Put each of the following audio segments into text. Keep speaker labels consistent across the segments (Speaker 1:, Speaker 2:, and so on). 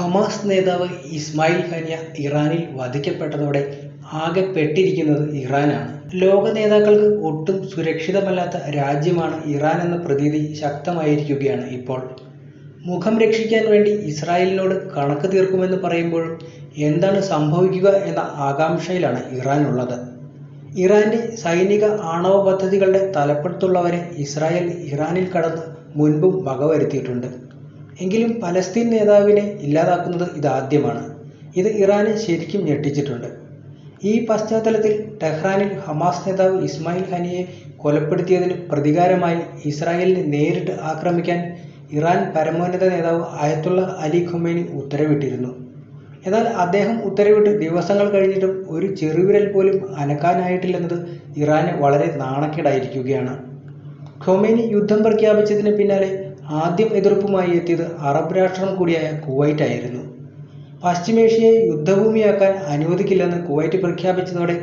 Speaker 1: Hamas നേതാവ് ഇസ്മായിൽ ഹനിയ ഇറാനിൽ വധിക്കപ്പെട്ടതോടെ ആകെ പെട്ടിരിക്കുന്നത് ഇറാനാണ്. ലോക നേതാക്കൾക്ക് ഒട്ടും സുരക്ഷിതമല്ലാത്ത രാജ്യമാണ് ഇറാൻ എന്ന പ്രതീതി ശക്തമായിരിക്കുകയാണ് ഇപ്പോൾ. മുഖം രക്ഷിക്കാൻ വേണ്ടി ഇസ്രായേലിനോട് കണക്ക് തീർക്കുമെന്ന് പറയുമ്പോഴും എന്താണ് സംഭവിക്കുക എന്ന ആകാംക്ഷയിലാണ് ഇറാൻ ഉള്ളത് ഇറാന്റെ സൈനിക ആണവ പദ്ധതികളുടെ തലപ്പെടുത്തുള്ളവരെ ഇസ്രായേൽ ഇറാനിൽ കടന്ന് മുൻപും വകവരുത്തിയിട്ടുണ്ട്. എങ്കിലും പലസ്തീൻ നേതാവിനെ ഇല്ലാതാക്കുന്നത് ഇതാദ്യമാണ്. ഇത് ഇറാനെ ശരിക്കും ഞെട്ടിച്ചിട്ടുണ്ട്. ഈ പശ്ചാത്തലത്തിൽ ടെഹ്റാനിൽ ഹമാസ് നേതാവ് ഇസ്മായിൽ ഹനിയെ കൊലപ്പെടുത്തിയതിന് പ്രതികാരമായി ഇസ്രായേലിനെ നേരിട്ട് ആക്രമിക്കാൻ ഇറാൻ പരമോന്നത നേതാവ് ആയത്തുള്ള അലി ഖുമേനി ഉത്തരവിട്ടിരുന്നു. എന്നാൽ അദ്ദേഹം ഉത്തരവിട്ട് ദിവസങ്ങൾ കഴിഞ്ഞിട്ടും ഒരു ചെറുവിരൽ പോലും അനക്കാനായിട്ടില്ലെന്നത് ഇറാന് വളരെ നാണക്കേടായിരിക്കുകയാണ്. ഖൊമേനി യുദ്ധം പ്രഖ്യാപിച്ചതിന് പിന്നാലെ ആദ്യം എതിർപ്പുമായി എത്തിയത് അറബ് രാഷ്ട്രം കൂടിയായ കുവൈറ്റ് ആയിരുന്നു പശ്ചിമേഷ്യയെ യുദ്ധഭൂമിയാക്കാൻ അനുവദിക്കില്ലെന്ന് കുവൈറ്റ് പ്രഖ്യാപിച്ചതോടെ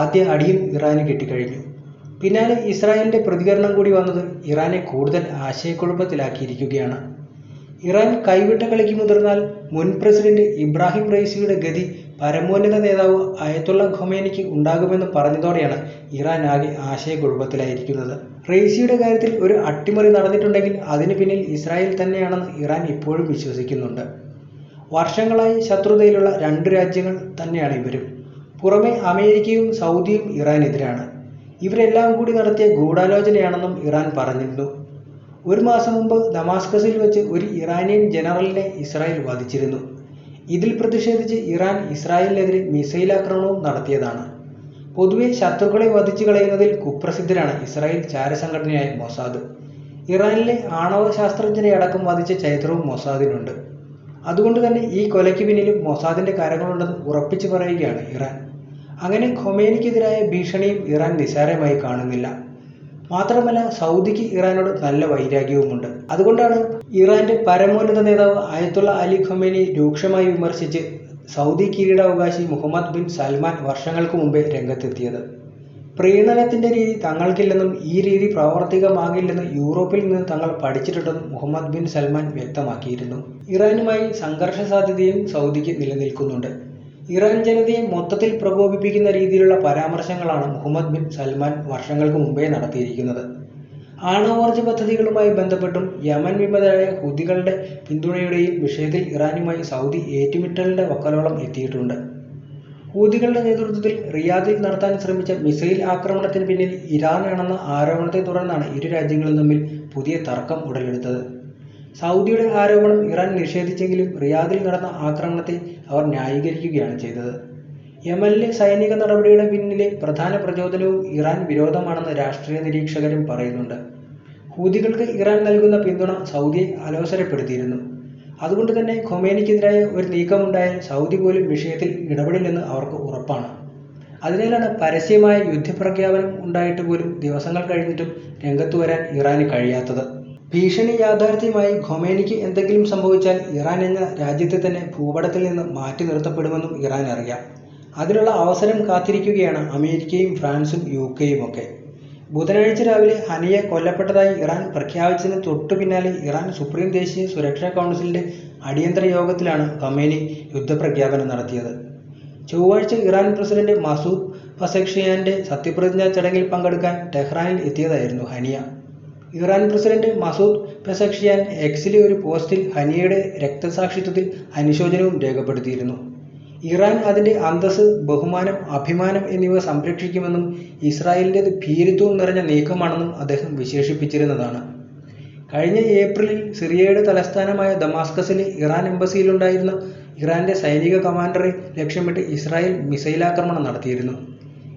Speaker 1: ആദ്യ അടിയും ഇറാന് കിട്ടിക്കഴിഞ്ഞു. പിന്നാലെ ഇസ്രായേലിന്റെ പ്രതികരണം കൂടി വന്നത് ഇറാനെ കൂടുതൽ ആശയക്കുഴപ്പത്തിലാക്കിയിരിക്കുകയാണ്. ഇറാൻ കൈവിട്ട കളിക്ക് മുതിർന്നാൽ മുൻ പ്രസിഡന്റ് ഇബ്രാഹിം റൈസിയുടെ ഗതി പരമോന്നത നേതാവ് അയത്തുള്ള ഖൊമേനിക്ക് ഉണ്ടാകുമെന്ന് പറഞ്ഞതോടെയാണ് ഇറാൻ ആകെ ആശയക്കുഴപ്പത്തിലായിരിക്കുന്നത്. റെയ്സിയുടെ കാര്യത്തിൽ ഒരു അട്ടിമറി നടന്നിട്ടുണ്ടെങ്കിൽ അതിന് പിന്നിൽ ഇസ്രായേൽ തന്നെയാണെന്ന് ഇറാൻ ഇപ്പോഴും വിശ്വസിക്കുന്നുണ്ട്. വർഷങ്ങളായി ശത്രുതയിലുള്ള രണ്ട് രാജ്യങ്ങൾ തന്നെയാണ് ഇവരും. പുറമെ അമേരിക്കയും സൗദിയും ഇറാനെതിരാണ്. ഇവരെല്ലാം കൂടി നടത്തിയ ഗൂഢാലോചനയാണെന്നും ഇറാൻ പറഞ്ഞിരുന്നു. ഒരു മാസം മുമ്പ് ദമാസ്കസിൽ വെച്ച് ഒരു ഇറാനിയൻ ജനറലിനെ ഇസ്രായേൽ വധിച്ചിരുന്നു ഇതിൽ പ്രതിഷേധിച്ച് ഇറാൻ ഇസ്രായേലിനെതിരെ മിസൈൽ ആക്രമണവും നടത്തിയതാണ്. പൊതുവെ ശത്രുക്കളെ വധിച്ചു കളയുന്നതിൽ കുപ്രസിദ്ധരാണ് ഇസ്രായേൽ ചാരസംഘടനയായ മൊസാദ്. ഇറാനിലെ ആണവ ശാസ്ത്രജ്ഞരെ അടക്കം വധിച്ച ചരിത്രവും മൊസാദിനുണ്ട്. അതുകൊണ്ട് തന്നെ ഈ കൊലയ്ക്ക് പിന്നിലും മൊസാദിന്റെ കാര്യങ്ങളുണ്ടെന്ന് ഉറപ്പിച്ചു പറയുകയാണ് ഇറാൻ. അങ്ങനെ ഖൊമേനിക്കെതിരായ ഭീഷണിയും ഇറാൻ നിസ്സാരമായി കാണുന്നില്ല. മാത്രമല്ല സൗദിക്ക് ഇറാനോട് നല്ല വൈരാഗ്യവുമുണ്ട്. അതുകൊണ്ടാണ് ഇറാന്റെ പരമോന്നത നേതാവ് ആയത്തുള്ള അലി ഖൊമേനി രൂക്ഷമായി വിമർശിച്ച് സൗദി കിരീടാവകാശി മുഹമ്മദ് ബിൻ സൽമാൻ വർഷങ്ങൾക്ക് മുമ്പേ രംഗത്തെത്തിയത്. പ്രീണനത്തിന്റെ രീതി തങ്ങൾക്കില്ലെന്നും ഈ രീതി പ്രാവർത്തികമാകില്ലെന്ന് യൂറോപ്പിൽ നിന്ന് തങ്ങൾ പഠിച്ചിട്ടുണ്ടെന്നും മുഹമ്മദ് ബിൻ സൽമാൻ വ്യക്തമാക്കിയിരുന്നു. ഇറാനുമായി സംഘർഷ സാധ്യതയും സൗദിക്ക് നിലനിൽക്കുന്നുണ്ട്. ഇറാൻ ജനതയെ മൊത്തത്തിൽ പ്രകോപിപ്പിക്കുന്ന രീതിയിലുള്ള പരാമർശങ്ങളാണ് മുഹമ്മദ് ബിൻ സൽമാൻ വർഷങ്ങൾക്ക് മുമ്പേ നടത്തിയിരിക്കുന്നത്. ആണവോർജ പദ്ധതികളുമായി ബന്ധപ്പെട്ടും യമൻ വിമതരായ ഹുദികളുടെ പിന്തുണയുടെയും വിഷയത്തിൽ ഇറാനുമായി സൗദി ഏറ്റുമുട്ടലിന്റെ വക്കലോളം എത്തിയിട്ടുണ്ട്. ഹൂതികളുടെ നേതൃത്വത്തിൽ റിയാദിൽ നടത്താൻ ശ്രമിച്ച മിസൈൽ ആക്രമണത്തിന് പിന്നിൽ ഇറാനാണെന്ന ആരോപണത്തെ തുടർന്നാണ് ഇരു രാജ്യങ്ങളും തമ്മിൽ പുതിയ തർക്കം ഉടലെടുത്തത്. സൗദിയുടെ ആരോപണം ഇറാൻ നിഷേധിച്ചെങ്കിലും റിയാദിൽ നടന്ന ആക്രമണത്തെ അവർ ന്യായീകരിക്കുകയാണ് ചെയ്തത്. യമനിലെ സൈനിക നടപടിയുടെ പിന്നിലെ പ്രധാന പ്രചോദനവും ഇറാൻ വിരോധമാണെന്ന് രാഷ്ട്രീയ നിരീക്ഷകരും പറയുന്നുണ്ട്. ഹൂതികൾക്ക് ഇറാൻ നൽകുന്ന പിന്തുണ സൗദിയെ അലോസരപ്പെടുത്തിയിരുന്നു. അതുകൊണ്ട് തന്നെ ഖൊമേനിക്കെതിരായ ഒരു നീക്കമുണ്ടായാൽ സൗദി പോലും വിഷയത്തിൽ ഇടപെടില്ലെന്ന് അവർക്ക് ഉറപ്പാണ്. അതിനാലാണ് പരസ്യമായ യുദ്ധപ്രഖ്യാപനം ഉണ്ടായിട്ട് പോലും ദിവസങ്ങൾ കഴിഞ്ഞിട്ടും രംഗത്ത് വരാൻ ഇറാന് കഴിയാത്തത്. ഭീഷണി യാഥാർത്ഥ്യമായി ഖൊമേനിക്ക് എന്തെങ്കിലും സംഭവിച്ചാൽ ഇറാൻ എന്ന രാജ്യത്തെ തന്നെ ഭൂപടത്തിൽ നിന്ന് മാറ്റി നിർത്തപ്പെടുമെന്നും ഇറാൻ അറിയാം. അതിനുള്ള അവസരം കാത്തിരിക്കുകയാണ് അമേരിക്കയും ഫ്രാൻസും യു കെയും ഒക്കെ. ബുധനാഴ്ച രാവിലെ ഹനിയെ കൊല്ലപ്പെട്ടതായി ഇറാൻ പ്രഖ്യാപിച്ചതിന് തൊട്ടു പിന്നാലെ ഇറാൻ സുപ്രീം ദേശീയ സുരക്ഷാ കൗൺസിലിന്റെ അടിയന്തര യോഗത്തിലാണ് ഖമേനി യുദ്ധപ്രഖ്യാപനം നടത്തിയത്. ചൊവ്വാഴ്ച ഇറാൻ പ്രസിഡന്റ് മസൂദ് പസക്ഷിയാന്റെ സത്യപ്രതിജ്ഞാ ചടങ്ങിൽ പങ്കെടുക്കാൻ ടെഹ്റാനിൽ എത്തിയതായിരുന്നു Haniyeh. Iran president Masoud Pezeshkian എക്സിലെ ഒരു പോസ്റ്റിൽ ഹനിയയുടെ രക്തസാക്ഷിത്വത്തിൽ അനുശോചനവും രേഖപ്പെടുത്തിയിരുന്നു. ഇറാൻ അതിന്റെ അന്തസ് ബഹുമാനം അഭിമാനം എന്നിവ സംരക്ഷിക്കുമെന്നും ഇസ്രായേലിന്റെത് ഭീരുത്വം നിറഞ്ഞ നീക്കമാണെന്നും അദ്ദേഹം വിശേഷിപ്പിച്ചിരുന്നതാണ്. കഴിഞ്ഞ ഏപ്രിലിൽ സിറിയയുടെ തലസ്ഥാനമായ ദമാസ്കസിലെ ഇറാൻ എംബസിയിലുണ്ടായിരുന്ന ഇറാന്റെ സൈനിക കമാൻഡറെ ലക്ഷ്യമിട്ട് ഇസ്രായേൽ മിസൈലാക്രമണം നടത്തിയിരുന്നു.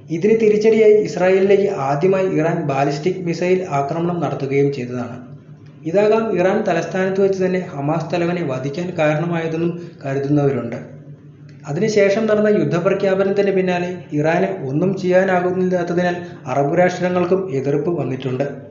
Speaker 1: ഇതിന് തിരിച്ചടിയായി ഇസ്രായേലിലേക്ക് ആദ്യമായി ഇറാൻ ബാലിസ്റ്റിക് മിസൈൽ ആക്രമണം നടത്തുകയും ചെയ്തതാണ്. ഇതാകാം ഇറാൻ തലസ്ഥാനത്ത് വെച്ച് തന്നെ ഹമാസ് തലവനെ വധിക്കാൻ കാരണമായതെന്നും കരുതുന്നവരുണ്ട്. അതിനുശേഷം നടന്ന യുദ്ധപ്രഖ്യാപനത്തിന് പിന്നാലെ ഇറാന് ഒന്നും ചെയ്യാനാകുന്നില്ലാത്തതിനാൽ അറബ് രാഷ്ട്രങ്ങൾക്കും എതിർപ്പ് വന്നിട്ടുണ്ട്.